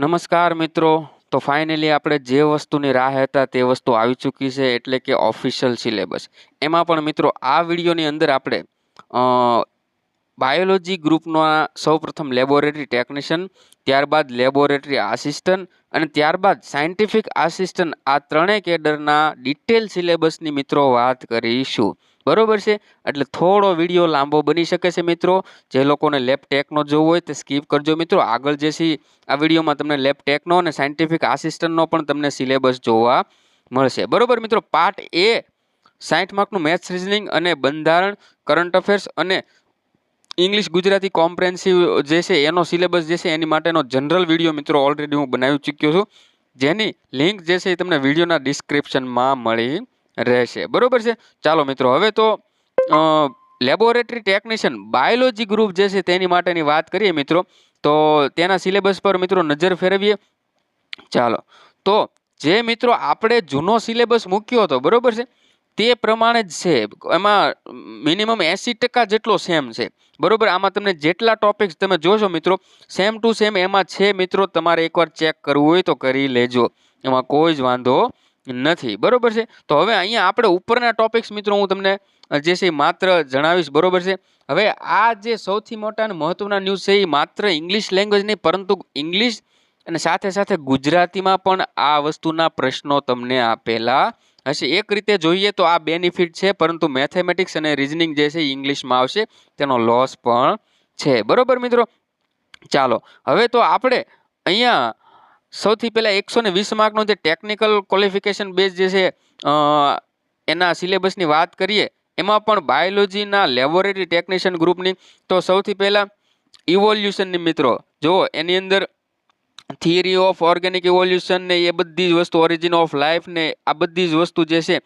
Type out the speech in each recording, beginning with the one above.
નમસ્કાર મિત્રો. તો ફાઇનલી આપણે જે વસ્તુની રાહ હતા તે વસ્તુ આવી ચૂકી છે, એટલે કે ઓફિશિયલ સિલેબસ એમાં પણ મિત્રો આ વિડીયોની અંદર આપણે બાયોલોજી ગ્રુપના સૌપ્રથમ લેબોરેટરી ટેકનિશિયન ત્યારબાદ લેબોરેટરી આસિસ્ટન્ટ અને ત્યારબાદ સાયન્ટિફિક આસિસ્ટન્ટ આ ત્રણેય કેડરના ડિટેલ સિલેબસની મિત્રો વાત કરીશું. બરોબર છે? એટલે થોડો વીડિયો લાંબો બની શકે છે મિત્રો. જે લોકોને લેબ ટેકનો જોવો હોય તે સ્કીપ કરજો મિત્રો. આગળ જે છે આ વિડીયોમાં તમને લેબ ટેકનો અને સાયન્ટિફિક આસિસ્ટન્ટનો પણ તમને સિલેબસ જોવા મળશે. બરોબર મિત્રો પાર્ટ એ સાઠ માર્કનું મેથ્સ રિઝનિંગ અને બંધારણ કરંટ અફેર્સ અને ઇંગ્લિશ ગુજરાતી કોમ્પ્રેન્સિવ જે છે એનો સિલેબસ જે છે એની માટેનો જનરલ વીડિયો મિત્રો ઓલરેડી હું બનાવી ચૂક્યો છું. જેની લિંક જે છે એ તમને વિડીયોના ડિસ્ક્રિપ્શનમાં મળી રહેશે. બરોબર છે? ચાલો મિત્રો, હવે તો લેબોરેટરી ટેકનિશિયન બાયોલોજી ગ્રુપ જે છે તેની માટેની વાત કરીએ મિત્રો, તો તેના સિલેબસ પર મિત્રો નજર ફેરવીએ. ચાલો, તો જે મિત્રો આપણે જૂનો સિલેબસ મૂક્યો હતો, બરોબર છે? તે પ્રમાણે જ છે. એમાં મિનિમમ એંસી ટકા જેટલો સેમ છે. બરોબર? આમાં તમને જેટલા ટોપિક્સ તમે જોશો મિત્રો સેમ ટુ સેમ એમાં છે મિત્રો, તમારે એકવાર ચેક કરવું હોય તો કરી લેજો. એમાં કોઈ જ વાંધો નથી. બરોબર છે? તો હવે અહીંયા આપણે ઉપરના ટોપિક્સ મિત્રો હું તમને જે છે એ માત્ર જણાવીશ. બરોબર છે? હવે આ જે સૌથી મોટા અને મહત્વના ન્યૂઝ છે એ માત્ર ઇંગ્લિશ લેંગ્વેજ નહીં, પરંતુ ઇંગ્લિશ અને સાથે સાથે ગુજરાતીમાં પણ આ વસ્તુના પ્રશ્નો તમને આપેલા હશે. એક રીતે જોઈએ તો આ બેનિફિટ છે, પરંતુ મેથેમેટિક્સ અને રિઝનિંગ જે છે ઇંગ્લિશમાં આવશે. તેનો લોસ પણ છે. બરોબર મિત્રો? ચાલો, હવે તો આપણે અહીંયા સૌથી પહેલાં એકસો ને વીસ માર્કનો જે ટેકનિકલ ક્વોલિફિકેશન બેઝ જે છે એના સિલેબસની વાત કરીએ, એમાં પણ બાયોલોજીના લેબોરેટરી ટેકનિશિયન ગ્રુપની તો સૌથી પહેલાં ઇવોલ્યુશનની મિત્રો, જુઓ, એની અંદર થિયરી ઓફ ઓર્ગેનિક ઇવોલ્યુશન ને એ બધી જ વસ્તુ ઓરિજિન ઓફ લાઈફ ને આ બધી જ વસ્તુ જે છે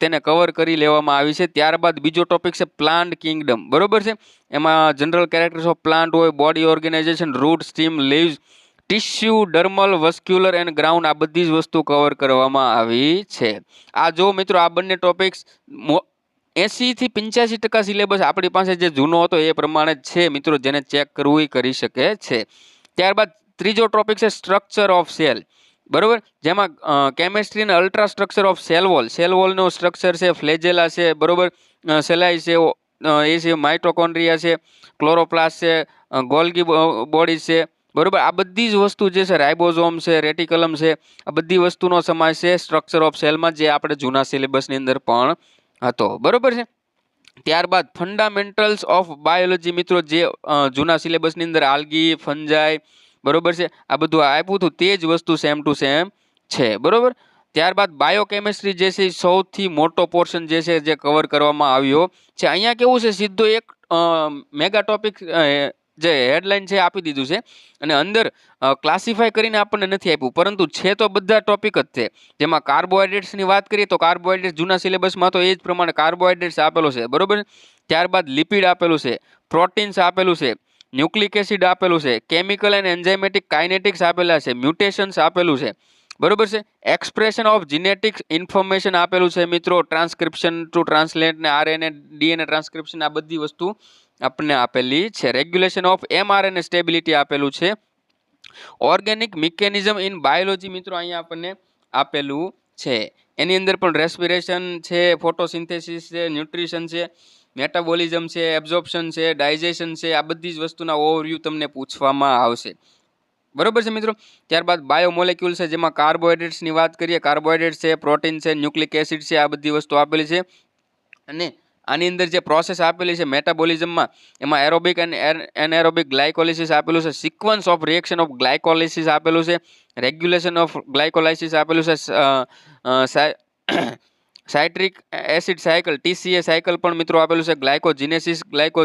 તેને કવર કરી લેવામાં આવી છે. ત્યારબાદ બીજો ટોપિક છે પ્લાન્ટ કિંગડમ બરોબર છે? એમાં જનરલ કેરેક્ટર્સ ઓફ પ્લાન્ટ હોય body organisation root stem leaves tissue, dermal, vascular and ground આ બધી જ વસ્તુ કવર કરવામાં આવી છે. આ જો મિત્રો આ બંને ટોપિક્સ એંસીથી પંચ્યાસી ટકા સિલેબસ આપણી પાસે જે જૂનો હતો એ પ્રમાણે જ છે મિત્રો, જેને ચેક કરવું એ કરી શકે છે. ત્યારબાદ ત્રીજો ટોપિક છે સ્ટ્રક્ચર ઓફ સેલ બરોબર? જેમાં કેમેસ્ટ્રી અને ultra structure of cell wall cell વોલનો structure છે ફ્લેજેલા છે, બરોબર? સેલાઈ છે એ છે માઇટોકોન્ડ્રિયા છે ક્લોરોપ્લાસ છે ગોલ્ગી બોડી છે બરોબર? આ બધી જ વસ્તુ જે છે રાઇબોઝોમ છે, રેટિકલમ છે, આ બધી વસ્તુનો સમાવેશ છે સ્ટ્રક્ચર ઓફ સેલમાં જે આપણે જૂના સિલેબસની અંદર પણ હતો. બરોબર છે? ત્યારબાદ ફંડામેન્ટલ્સ ઓફ બાયોલોજી મિત્રો જે જૂના સિલેબસની અંદર આલ્ગી ફંજાઈ બરોબર છે? આ બધું આપ્યું હતું, તે જ વસ્તુ સેમ ટુ સેમ છે. બરોબર? ત્યારબાદ બાયોકેમિસ્ટ્રી જે છે સૌથી મોટો પોર્શન જે છે, જે કવર કરવામાં આવ્યો છે. અહીંયા કેવું છે, સીધો એક મેગા ટોપિક જે હેડલાઇન છે આપી દીધું છે. અને અંદર ક્લાસિફાય કરીને આપણને નથી આપ્યું. પરંતુ છે તો બધા ટોપિક જ છે. જેમાં કાર્બોહાઈડ્રેટ્સની વાત કરીએ તો કાર્બોહાઈડ્રેટ્સ જૂના સિલેબસમાં તો એ જ પ્રમાણે કાર્બોહાઈડ્રેટ્સ આપેલો છે. બરોબર? ત્યારબાદ લિપિડ આપેલું છે. પ્રોટીન્સ આપેલું છે. ન્યુક્લિક એસિડ આપેલું છે. કેમિકલ એન્ડ એન્ઝાઇમેટિક કાઇનેટિક્સ આપેલા છે. મ્યુટેશન્સ આપેલું છે. બરોબર છે? એક્સપ્રેશન ઓફ જીનેટિક્સ ઇન્ફોર્મેશન આપેલું છે, મિત્રો. ટ્રાન્સક્રિપ્શન ટુ ટ્રાન્સલેટ ને આરએનએ ડીએનએ ટ્રાન્સક્રિપ્શન આ બધી વસ્તુ આપણને આપેલી છે. રેગ્યુલેશન ઓફ એમઆરએનએ સ્ટેબિલિટી આપેલું છે. ઓર્ગેનિક મિકેનિઝમ ઇન બાયોલોજી મિત્રો અહીંયા આપણને આપેલું છે. એની અંદર પણ રેસ્પિરેશન છે ફોટોસિન્થેસિસ છે ન્યુટ્રિશન છે મેટાબોલિઝમ છે એબ્ઝોર્પ્શન છે ડાયજેશન છે, આ બધી જ વસ્તુના ઓવરવ્યૂ તમને પૂછવામાં આવશે. બરોબર છે મિત્રો? ત્યારબાદ બાયોમોલેક્યુલ છે, જેમાં કાર્બોહાઈડ્રેટ્સની વાત કરીએ. કાર્બોહાઈડ્રેટ છે પ્રોટીન છે ન્યુક્લિક એસિડ છે, આ બધી વસ્તુ આપેલી છે. અને આની અંદર જે પ્રોસેસ આપેલી છે મેટાબોલિઝમમાં એમાં એરોબિક અને એનએરોબિક ગ્લાયકોલિસિસ આપેલું છે sequence of reaction of glycolysis આપેલું છે રેગ્યુલેશન ઓફ ગ્લાયકોલાઇસિસ આપેલું છે citric acid cycle TCA cycle પણ મિત્રો આપેલું છે ગ્લાયકોજીનેસિસ ગ્લાયકો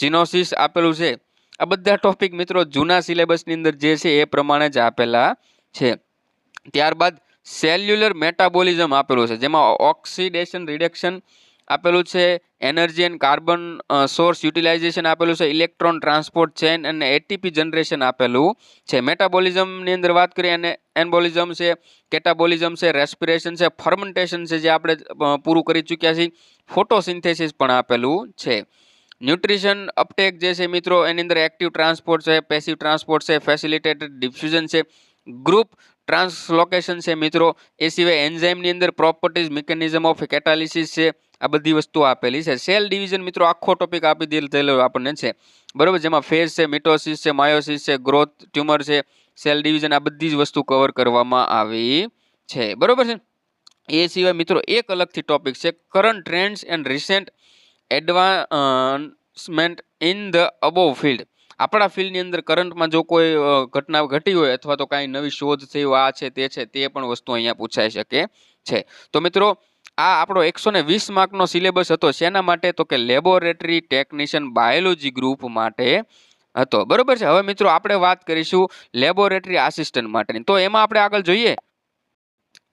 જીનોસિસ આપેલું છે. આ બધા ટોપિક મિત્રો જૂના સિલેબસની અંદર જે છે એ પ્રમાણે જ આપેલા છે. ત્યારબાદ સેલ્યુલર મેટાબોલિઝમ આપેલું છે, જેમાં ઓક્સિડેશન રિડક્શન આપેલું છે energy and carbon source utilization આપેલું છે ઇલેક્ટ્રોન ટ્રાન્સપોર્ટ ચેન અને એટીપી જનરેશન આપેલું છે. મેટાબોલિઝમની અંદર વાત કરીએ, અને એનબોલિઝમ છે કેટાબોલિઝમ છે રેસ્પિરેશન છે ફર્મેન્ટેશન છે, જે આપણે પૂરું કરી ચૂક્યા છીએ. ફોટોસિન્થેસિસ પણ આપેલું છે. ન્યુટ્રિશન અપટેક જે છે મિત્રો, એની અંદર એક્ટિવ ટ્રાન્સપોર્ટ છે પેસિવ ટ્રાન્સપોર્ટ છે ફેસિલિટેટેડ ડિફ્યુઝન છે. ગ્રુપ ટ્રાન્સલોકેશન છે મિત્રો. એ સિવાય એન્ઝાઇમની અંદર પ્રોપર્ટીઝ, મિકેનિઝમ ઓફ કેટાલિસિસ છે. આ બધી વસ્તુઓ આપેલી છે. સેલ ડિવિઝન મિત્રો આખો ટોપિક આપી દીધેલો આપણને છે. બરોબર? જેમાં ફેઝ છે, મિટોસિસ છે, માયોસિસ છે, ગ્રોથ ટ્યુમર છે. સેલ ડિવિઝન આ બધી જ વસ્તુ કવર કરવામાં આવી છે. બરોબર છે? એ સિવાય મિત્રો એક અલગથી ટોપિક છે. Current trends and recent advancement in the above field. આપણા ફિલ્ડની અંદર કરંટમાં જો કોઈ ઘટના ઘટી હોય અથવા તો કાંઈ નવી શોધ થઈ હોય આ છે, તે છે, તે પણ વસ્તુ અહીંયા પૂછાઈ શકે છે. તો મિત્રો, આ આપણો એકસો ને વીસ માર્કનો સિલેબસ હતો. શેના માટે? તો કે લેબોરેટરી ટેકનિશિયન બાયોલોજી ગ્રુપ માટે હતો. બરોબર છે? હવે મિત્રો, આપણે વાત કરીશું લેબોરેટરી આસિસ્ટન્ટ માટેની. તો એમાં આપણે આગળ જોઈએ?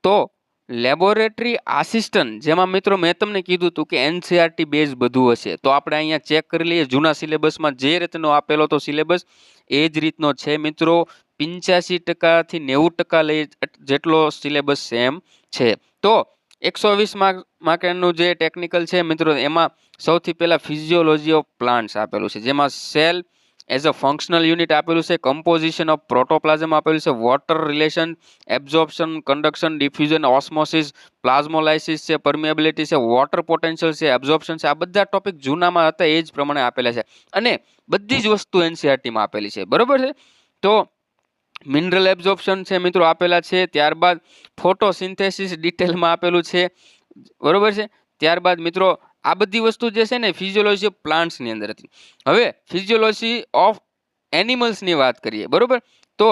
તો લેબોરેટરી આસિસ્ટન્ટ, જેમાં મિત્રો મેં તમને કીધું હતું કે એનસીઆરટી બેઝ બધું હશે. તો આપણે અહીંયા ચેક કરી લઈએ. જૂના સિલેબસમાં જે રીતનો આપેલો તો સિલેબસ, એ જ રીતનો છે મિત્રો. પંચ્યાસી ટકાથી નેવું ટકા લઈ જેટલો સિલેબસ સેમ છે. તો એકસો વીસ માર્ક, માર્કેટનું જે ટેકનિકલ છે મિત્રો, એમાં સૌથી પહેલાં ફિઝિયોલોજી ઓફ પ્લાન્ટ્સ આપેલું છે. જેમાં cell as a functional unit આપેલું છે કમ્પોઝિશન ઓફ પ્રોટોપ્લાઝમ આપેલું છે water relation absorption conduction diffusion osmosis plasmolysis છે પરમિએબિલિટી છે વોટર પોટેન્શિયલ છે એબ્ઝોર્પ્શન છે, આ બધા ટોપિક જૂનામાં હતા એ જ પ્રમાણે આપેલા છે. અને બધી જ વસ્તુ એનસીઆરટીમાં આપેલી છે. બરોબર છે? તો મિનરલ એબ્ઝોર્પ્શન છે મિત્રો આપેલા છે, ત્યારબાદ ફોટોસિન્થેસિસ ડિટેલમાં આપેલું છે. બરાબર છે? ત્યારબાદ મિત્રો આ બધી વસ્તુ જે છે ને ફિઝિયોલોજી ઓફ પ્લાન્ટ્સની અંદર હતી. હવે ફિઝિયોલોજી ઓફ એનિમલ્સની વાત કરીએ, બરોબર? તો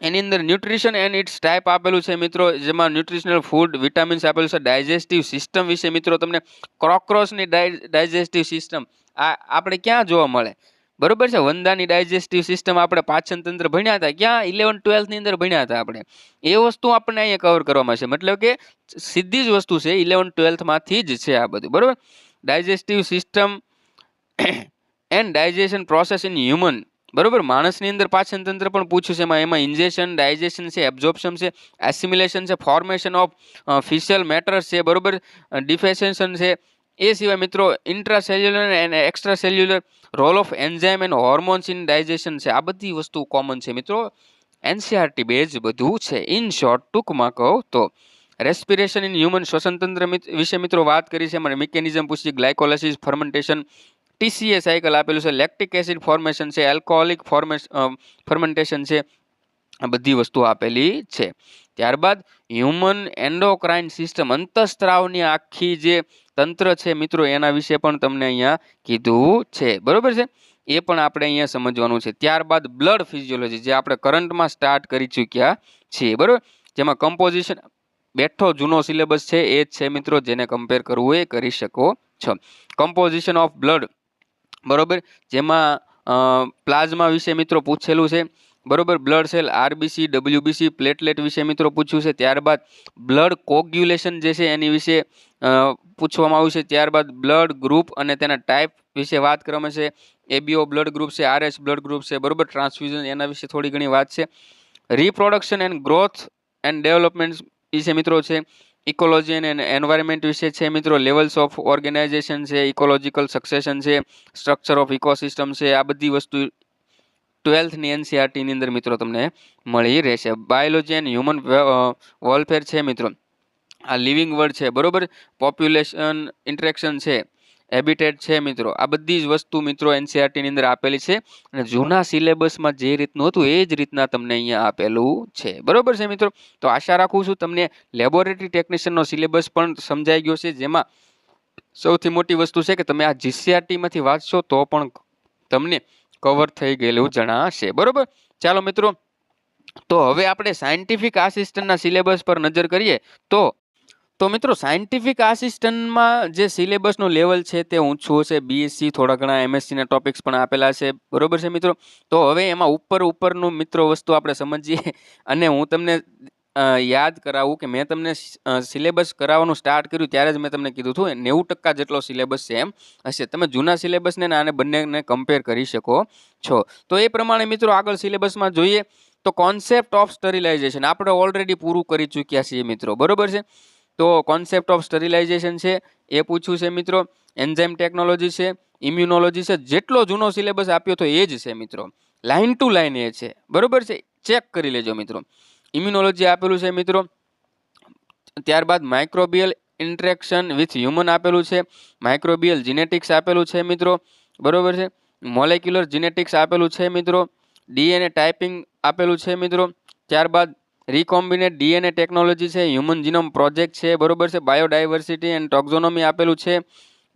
એની અંદર ન્યુટ્રિશન એન્ડ ઇટ્સ ટાઈપ આપેલું છે મિત્રો, જેમાં ન્યુટ્રિશનલ ફૂડ વિટામિન્સ આપેલું છે ડાયજેસ્ટિવ સિસ્ટમ વિશે મિત્રો તમને ક્રોક્રોસની ડાયજેસ્ટિવ સિસ્ટમ આ, આપણે ક્યાં જોવા મળે? બરોબર છે? વંદાની ડાયજેસ્ટિવ સિસ્ટમ આપણે પાચન તંત્ર ભણ્યા હતા. ક્યાં? ઇલેવન ટ્વેલ્થની અંદર ભણ્યા હતા આપણે. એ વસ્તુ આપણને અહીંયા કવર કરવામાં છે. મતલબ કે સીધી જ વસ્તુ છે. ઇલેવન ટ્વેલ્થમાંથી જ છે આ બધું. બરોબર? Digestive system and digestion process in human બરોબર? માણસની અંદર પાચન તંત્ર પણ પૂછ્યું છે એમાં. એમાં ઇન્જેશન ડાયજેશન છે એબ્ઝોર્પ્શન છે એસિમ્યુલેશન છે ફોર્મેશન ઓફ ફિશિયલ મેટર્સ છે. બરોબર? ડિફેસેશન છે. એ સિવાય મિત્રો intracellular and extra cellular role of enzyme and hormones in digestion છે. આ બધી વસ્તુ કોમન છે મિત્રો. એનસીઆરટી બેઝ બધું છે. ઇન શોર્ટ ટૂંકમાં કહું તો રેસ્પિરેશન ઇન હ્યુમન શ્વસનતંત્ર વિશે મિત્રો વાત કરી છે. મને મિકેનિઝમ પૂછી ગ્લાયકોલાસિસ ફર્મેન્ટેશન ટીસીએ સાયકલ આપેલું છે. લેક્ટિક એસિડ ફોર્મેશન છે. એલ્કોહોલિક ફોર્મેશ ફર્મેન્ટેશન છે. આ બધી વસ્તુ આપેલી છે. ત્યારબાદ હ્યુમન એન્ડોક્રાઇન સિસ્ટમ અંતઃસ્ત્રાવની આખી જે તંત્ર છે મિત્રો, એના વિશે પણ તમને અહીંયા કીધું છે. બરોબર છે? એ પણ આપણે અહીંયા સમજવાનું છે. ત્યારબાદ બ્લડ ફિઝિયોલોજી જે આપણે કરંટમાં સ્ટાર્ટ કરી ચૂક્યા છીએ. બરોબર? જેમાં કમ્પોઝિશન બેઠો જૂનો સિલેબસ છે, એ જ છે મિત્રો, જેને કમ્પેર કરવું એ કરી શકો છો. કમ્પોઝિશન ઓફ બ્લડ બરોબર? જેમાં પ્લાઝમા વિશે મિત્રો પૂછેલું છે. બરોબર, blood cell RBC, WBC, platelet વિશે મિત્રો પૂછ્યું છે. ત્યારબાદ બ્લડ કોગ્યુલેશન જે છે એની વિશે પૂછવામાં આવ્યું છે. ત્યારબાદ બ્લડ ગ્રુપ અને તેના ટાઈપ વિશે વાત કરવામાં છે. એબીઓ બ્લડ ગ્રુપ છે આરએસ બ્લડ ગ્રુપ છે, બરોબર, ટ્રાન્સફ્યુઝન એના વિશે થોડી ઘણી વાત છે. Reproduction and growth and development વિશે મિત્રો છે. ઇકોલોજી એન્ડ એન્વાયરમેન્ટ વિશે છે મિત્રો. લેવલ્સ ઓફ ઓર્ગેનાઇઝેશન છે, ઇકોલોજીકલ સક્સેશન છે, સ્ટ્રક્ચર ઓફ ઇકોસિસ્ટમ છે, આ બધી વસ્તુ ટ્વેલ્થની એનસીઆરટીની અંદર મિત્રો તમને મળી રહેશે. બાયોલોજી એન્ડ હ્યુમન વેલફેર છે મિત્રો. આ લિવિંગ વર્ડ છે, બરોબર? પોપ્યુલેશન ઇન્ટરેક્શન છે હેબિટેટ છે મિત્રો. આ બધી જ વસ્તુ મિત્રો એનસીઆરટીની અંદર આપેલી છે. અને જૂના સિલેબસમાં જે રીતનું હતું એ જ રીતના તમને અહીંયા આપેલું છે. બરોબર છે મિત્રો? તો આશા રાખું છું તમને લેબોરેટરી ટેકનિશિયનનો સિલેબસ પણ સમજાઈ ગયો છે. જેમાં સૌથી મોટી વસ્તુ છે કે તમે આ જીસીઆરટીમાંથી વાંચશો તો પણ તમને કવર થઈ ગયેલું જણાશે. બરોબર? ચાલો મિત્રો, તો હવે આપણે સાયન્ટિફિક આસિસ્ટન્ટના સિલેબસ પર નજર કરીએ, તો તો મિત્રો સાયન્ટિફિક આસિસ્ટન્ટમાં જે સિલેબસનું લેવલ છે તે ઊંચું હશે બીએસસી થોડા ઘણા એમએસસીના ટોપિક્સ પણ આપેલા છે. બરોબર છે મિત્રો? તો હવે એમાં ઉપર ઉપરનું મિત્રો વસ્તુ આપણે સમજીએ અને હું તમને યાદ કરાવું કે મેં તમને સિલેબસ કરાવવાનું સ્ટાર્ટ કર્યું ત્યારે જ મેં તમને કીધું હતું નેવું ટકા જેટલો સિલેબસ છે એમ. હશે. તમે જૂના સિલેબસને આને બંનેને કમ્પેર કરી શકો છો. તો એ પ્રમાણે મિત્રો આગળ સિલેબસમાં જોઈએ તો કોન્સેપ્ટ ઓફ સ્ટરિલાઇઝેશન આપણે ઓલરેડી પૂરું કરી ચૂક્યા છીએ મિત્રો. બરોબર છે? તો કોન્સેપ્ટ ઓફ સ્ટરિલાઇઝેશન છે, એ પૂછ્યું છે મિત્રો. એન્ઝાઇમ ટેકનોલોજી છે ઇમ્યુનોલોજી છે, જેટલો જૂનો સિલેબસ આપ્યો તો એ જ છે મિત્રો. લાઇન ટુ લાઇન એ છે. બરોબર છે? ચેક કરી લેજો મિત્રો. ઇમ્યુનોલોજી આપેલું છે મિત્રો. ત્યારબાદ માઇક્રોબિયલ ઇન્ટરેક્શન વિથ હ્યુમન આપેલું છે. માઇક્રોબિયલ જીનેટિક્સ આપેલું છે મિત્રો. બરોબર છે? મોલેક્યુલર જીનેટિક્સ આપેલું છે મિત્રો. ડીએનએ ટાઈપિંગ આપેલું છે મિત્રો. ત્યારબાદ રિકોમ્બિનેટ ડીએનએ ટેકનોલોજી છે. હ્યુમન જીનોમ પ્રોજેક્ટ છે. બરોબર છે? બાયોડાયવર્સિટી એન્ડ ટોક્ઝોનોમી આપેલું છે.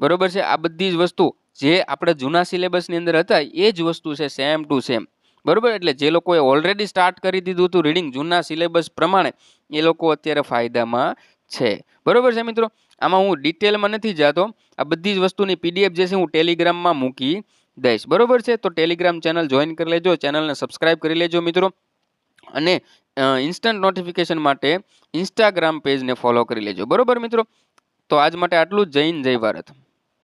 બરોબર છે? આ બધી જ વસ્તુ જે આપણે જૂના સિલેબસની અંદર હતા, એ જ વસ્તુ છે. સેમ ટુ સેમ બરોબર? એટલે જે લોકોએ ઓલરેડી સ્ટાર્ટ કરી દીધું હતું રીડિંગ જૂના સિલેબસ પ્રમાણે, એ લોકો અત્યારે ફાયદામાં છે. બરાબર છે મિત્રો? આમાં હું ડિટેલમાં નથી જતો. આ બધી જ વસ્તુની પીડીએફ જે છે હું ટેલિગ્રામમાં મૂકી દઈશ. બરોબર છે? તો ટેલિગ્રામ ચેનલ જોઈન કરી લેજો. ચેનલને સબસ્ક્રાઈબ કરી લેજો મિત્રો. અને ઇન્સ્ટન્ટ નોટિફિકેશન માટે ઇન્સ્ટાગ્રામ પેજને ફોલો કરી લેજો. બરોબર મિત્રો? તો આજ માટે આટલું જય હિન્દ, જય ભારત.